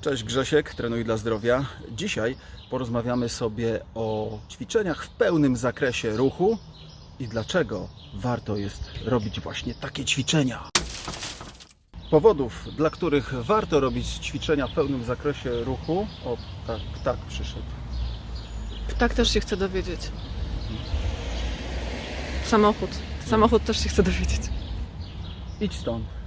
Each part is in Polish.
Cześć Grzesiek, Trenuj dla Zdrowia. Dzisiaj porozmawiamy sobie o ćwiczeniach w pełnym zakresie ruchu i dlaczego warto jest robić właśnie takie ćwiczenia. Powodów, dla których warto robić ćwiczenia w pełnym zakresie ruchu. O, tak, tak przyszedł. Tak też się chcę dowiedzieć. Samochód. Samochód też się chce dowiedzieć. Idź stąd.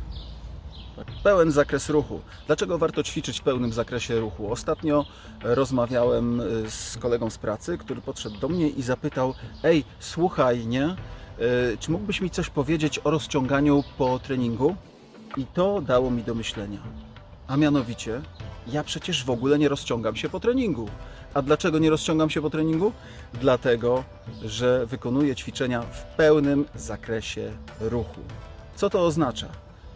Pełen zakres ruchu. Dlaczego warto ćwiczyć w pełnym zakresie ruchu? Ostatnio rozmawiałem y, z kolegą z pracy, który podszedł do mnie i zapytał: Ej, słuchaj, nie? Y, Czy mógłbyś mi coś powiedzieć o rozciąganiu po treningu? I to dało mi do myślenia. A mianowicie, ja przecież w ogóle nie rozciągam się po treningu. A dlaczego nie rozciągam się po treningu? Dlatego, że wykonuję ćwiczenia w pełnym zakresie ruchu. Co to oznacza?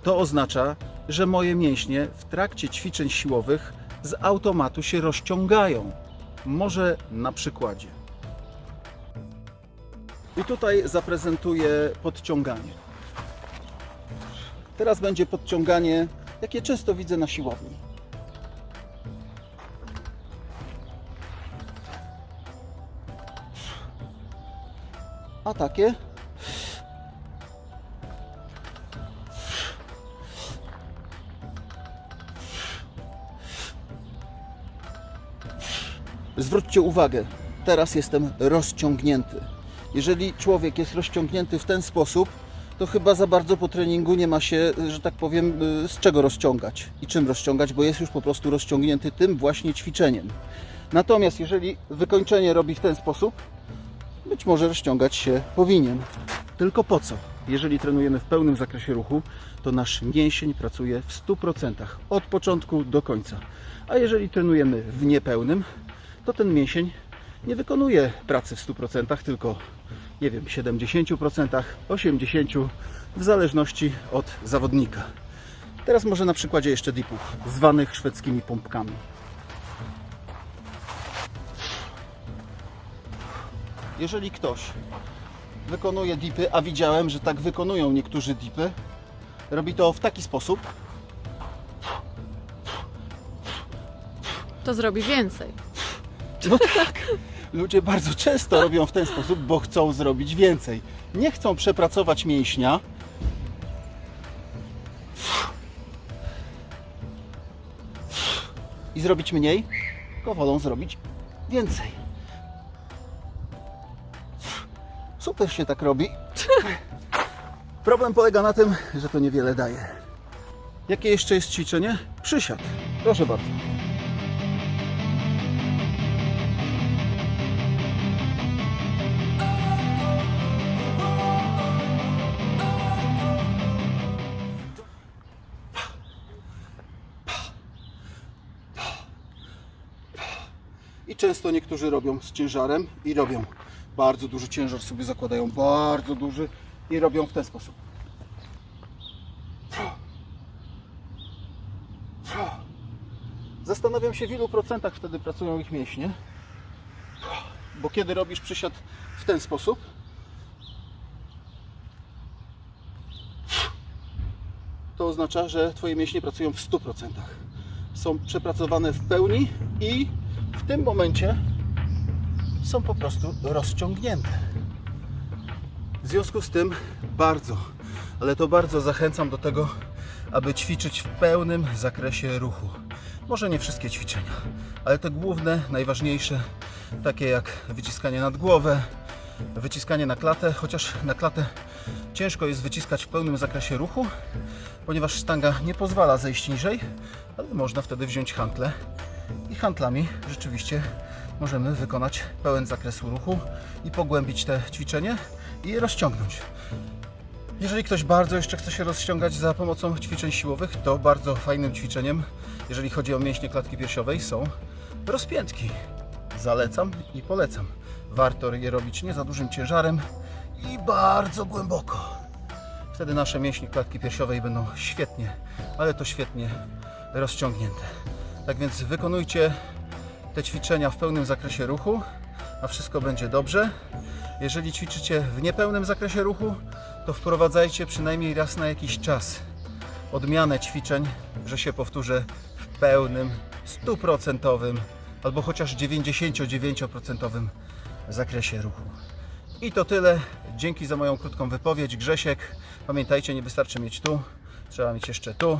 To oznacza, że moje mięśnie w trakcie ćwiczeń siłowych z automatu się rozciągają. Może na przykładzie. I tutaj zaprezentuję podciąganie. Teraz będzie podciąganie, jakie często widzę na siłowni. A takie? Zwróćcie uwagę, teraz jestem rozciągnięty. Jeżeli człowiek jest rozciągnięty w ten sposób, to chyba za bardzo po treningu nie ma się, że tak powiem, y, z czego rozciągać i czym rozciągać, bo jest już po prostu rozciągnięty tym właśnie ćwiczeniem. Natomiast jeżeli wykończenie robi w ten sposób, być może rozciągać się powinien. Tylko po co? Jeżeli trenujemy w pełnym zakresie ruchu, to nasz mięsień pracuje w 100% od początku do końca. A jeżeli trenujemy w niepełnym, to ten mięsień nie wykonuje pracy w 100%, tylko nie wiem, 70%, 80%, w zależności od zawodnika. Teraz może na przykładzie jeszcze dipów, zwanych szwedzkimi pompkami. Jeżeli ktoś wykonuje dipy, a widziałem, że tak wykonują niektórzy dipy, robi to w taki sposób, To zrobi więcej. No tak. Ludzie bardzo często robią w ten sposób, bo chcą zrobić więcej. Nie chcą przepracować mięśnia. I zrobić mniej, tylko wolą zrobić więcej. Super się tak robi. Problem polega na tym, że to niewiele daje. Jakie jeszcze jest ćwiczenie? Przysiad. Proszę bardzo. I często niektórzy robią z ciężarem i robią bardzo duży ciężar sobie zakładają, bardzo duży i robią w ten sposób. Zastanawiam się w ilu procentach wtedy pracują ich mięśnie. Bo kiedy robisz przysiad w ten sposób, to oznacza, że Twoje mięśnie pracują w 100%. Są przepracowane w pełni i w tym momencie są po prostu rozciągnięte. W związku z tym bardzo, ale to bardzo zachęcam do tego, aby ćwiczyć w pełnym zakresie ruchu. Może nie wszystkie ćwiczenia, ale te główne, najważniejsze, takie jak wyciskanie nad głowę, wyciskanie na klatę, chociaż na klatę ciężko jest wyciskać w pełnym zakresie ruchu, ponieważ sztanga nie pozwala zejść niżej, ale można wtedy wziąć hantle i hantlami rzeczywiście możemy wykonać pełen zakres ruchu i pogłębić te ćwiczenie i rozciągnąć. Jeżeli ktoś bardzo jeszcze chce się rozciągać za pomocą ćwiczeń siłowych, to bardzo fajnym ćwiczeniem, jeżeli chodzi o mięśnie klatki piersiowej, są rozpiętki. Zalecam i polecam. Warto je robić nie za dużym ciężarem i bardzo głęboko. Wtedy nasze mięśnie klatki piersiowej będą świetnie, ale to świetnie rozciągnięte. Tak więc wykonujcie te ćwiczenia w pełnym zakresie ruchu, a wszystko będzie dobrze. Jeżeli ćwiczycie w niepełnym zakresie ruchu, to wprowadzajcie przynajmniej raz na jakiś czas odmianę ćwiczeń, że się powtórzę w pełnym 100% albo chociaż 99% zakresie ruchu. I to tyle. Dzięki za moją krótką wypowiedź. Grzesiek, pamiętajcie, nie wystarczy mieć tu, trzeba mieć jeszcze tu.